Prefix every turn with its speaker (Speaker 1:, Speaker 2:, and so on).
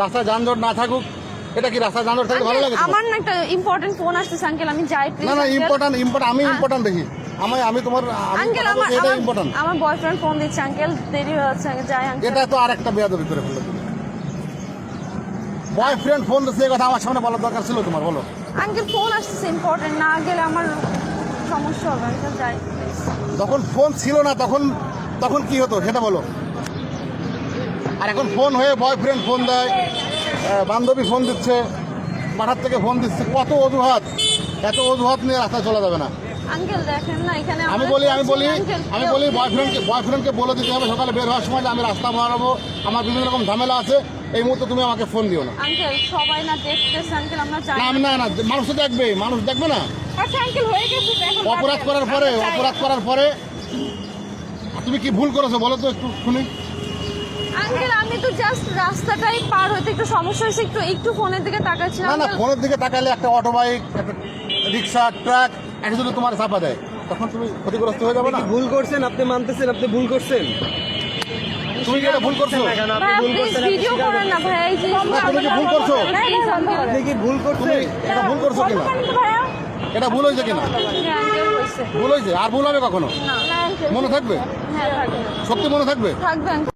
Speaker 1: রাস্তায় যানজট না থাকুক এটা কি রাস্তায় যানজট থাকলে ভালো লাগে
Speaker 2: আমার না একটা ইম্পর্টেন্ট ফোন আসতেছে আঙ্কেল আমি যাই প্লিজ
Speaker 1: না না ইম্পর্টেন্ট ইম্পর্টেন্ট আমি ইম্পর্টেন্ট দেখি। আমি আমি তোমার
Speaker 2: আঙ্কেল আমার
Speaker 1: এটা ইম্পর্টেন্ট
Speaker 2: আমার বয়ফ্রেন্ড ফোন দিচ্ছে আঙ্কেল দেরি যাই আঙ্কেল।
Speaker 1: এটা তো আরেকটা বেয়াদবি করে ফেলল বয়ফ্রেন্ড ফোন দিচ্ছে এই কথা আমার সামনে বলার দরকার ছিল তোমার বলো।
Speaker 2: আঙ্কেল ফোন আসতেছে ইম্পর্টেন্ট না গেলে আমার সমস্যা হবে আঙ্কেল যাই
Speaker 1: যখন ফোন ছিল না তখন তখন কি হতো সেটা বলো। আর এখন ফোন হয়ে বয়ফ্রেন্ড ফোন দেয় বান্ধবী ফোন দিচ্ছে পাঠার থেকে ফোন দিচ্ছে কত অজুহাত এত অজুহাত নিয়ে রাস্তায় চলা যাবে না। আমি বলি আমি বলি আমি বলি বয়ফ্রেন্ডকে বয়ফ্রেন্ডকে বলে দিতে হবে সকালে বের হওয়ার সময় যে আমি রাস্তা বাড়াবো আমার বিভিন্ন রকম ঝামেলা আছে এই মুহূর্তে তুমি আমাকে ফোন দিও না।
Speaker 2: সবাই না দেখতেছে আঙ্কেল আমরা
Speaker 1: না না। মানুষ তো দেখবে মানুষ দেখবে না।
Speaker 2: আচ্ছা
Speaker 1: অপরাধ করার পরে অপরাধ করার পরে তুমি কি ভুল করেছ বলো তো একটু শুনি।
Speaker 2: আঙ্কেল আমি তো জাস্ট রাস্তাটাই পার হতে একটু সমস্যা হয়েছে একটু একটু ফোনের দিকে তাকাচ্ছিলাম।
Speaker 1: না না ফোনের দিকে তাকালে একটা অটো বাইক একটা রিক্সা ট্রাক একটা যদি তোমার চাপা দেয়। তখন তুমি ক্ষতিগ্রস্ত হয়ে যাবে না?
Speaker 3: ভুল করছেন? আপনি মানতেছেন আপনি ভুল করছেন?
Speaker 1: তুমি কি এটা ভুল করছ?
Speaker 3: না
Speaker 2: প্লিজ ভিডিও করেন এই
Speaker 1: তুমি কি ভুল করছ?
Speaker 2: প্লিজ
Speaker 3: আপনি কি ভুল
Speaker 1: তুমি
Speaker 3: করছেন?
Speaker 1: এটা ভুল করছ কিনা? এটা ভুল হয়েছে কিনা? ভুল হয়েছে? আর ভুল হবে কখনো? মনে থাকবে?
Speaker 2: হ্যাঁ
Speaker 1: সত্যি মনে থাকবে?
Speaker 2: থাকবে।